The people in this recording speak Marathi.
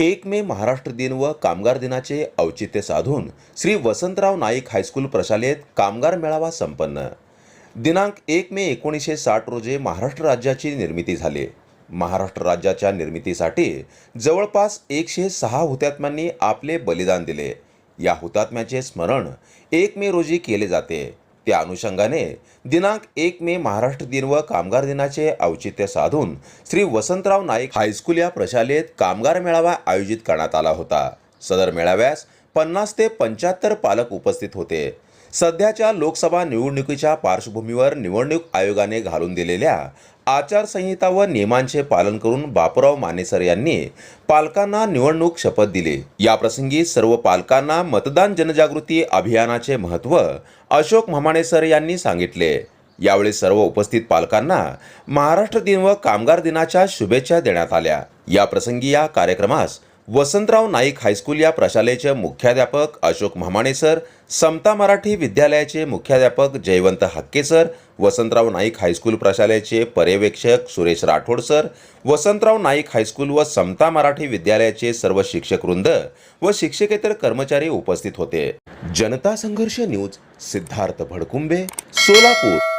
एक मे महाराष्ट्र दिन व कामगार दिनाचे औचित्य साधून श्री वसंतराव नाईक हायस्कूल प्रशालेत कामगार मेळावा संपन्न. दिनांक एक मे एकोणीसशे साठ रोजी महाराष्ट्र राज्याची निर्मिती झाली. महाराष्ट्र राज्याच्या निर्मितीसाठी जवळपास एकशे सहा हुतात्म्यांनी आपले बलिदान दिले. या हुतात्म्याचे स्मरण एक मे रोजी केले जाते. त्या अनुषंगाने दिनांक एक मे महाराष्ट्र दिन व कामगार दिनाचे औचित्य साधून श्री वसंतराव नाईक हायस्कूल या प्रशालेत कामगार मेळावा आयोजित करण्यात आला होता. सदर मेळाव्यास पन्नास ते पंच्याहत्तर पालक उपस्थित होते. सध्याच्या लोकसभा निवडणुकीच्या पार्श्वभूमीवर निवडणूक आयोगाने घालून दिलेल्या आचारसंहिता व नियमांचे पालन करून बापूराव मानेसर यांनी पालकांना निवडणूक शपथ दिली. या प्रसंगी सर्व पालकांना मतदान जनजागृती अभियानाचे महत्त्व अशोक म्हमाणेसर यांनी सांगितले. यावेळी सर्व उपस्थित पालकांना महाराष्ट्र दिन व कामगार दिनाच्या शुभेच्छा देण्यात आल्या. या प्रसंगी या कार्यक्रमास वसंतराव नाईक हायस्कूल या प्रशालेचे मुख्याध्यापक अशोक म्हमाणे सर समता मराठी विद्यालयाचे मुख्याध्यापक Jaywant Hakke sir Vasantrao Naik high school प्रशालेचे पर्यवेक्षक Suresh Rathod sir Vasantrao Naik high school व समता मराठी विद्यालयाचे सर्व शिक्षक वृंद व शिक्षकेतर कर्मचारी उपस्थित होते. जनता संघर्ष न्यूज सिद्धार्थ भडकुंबे सोलापूर.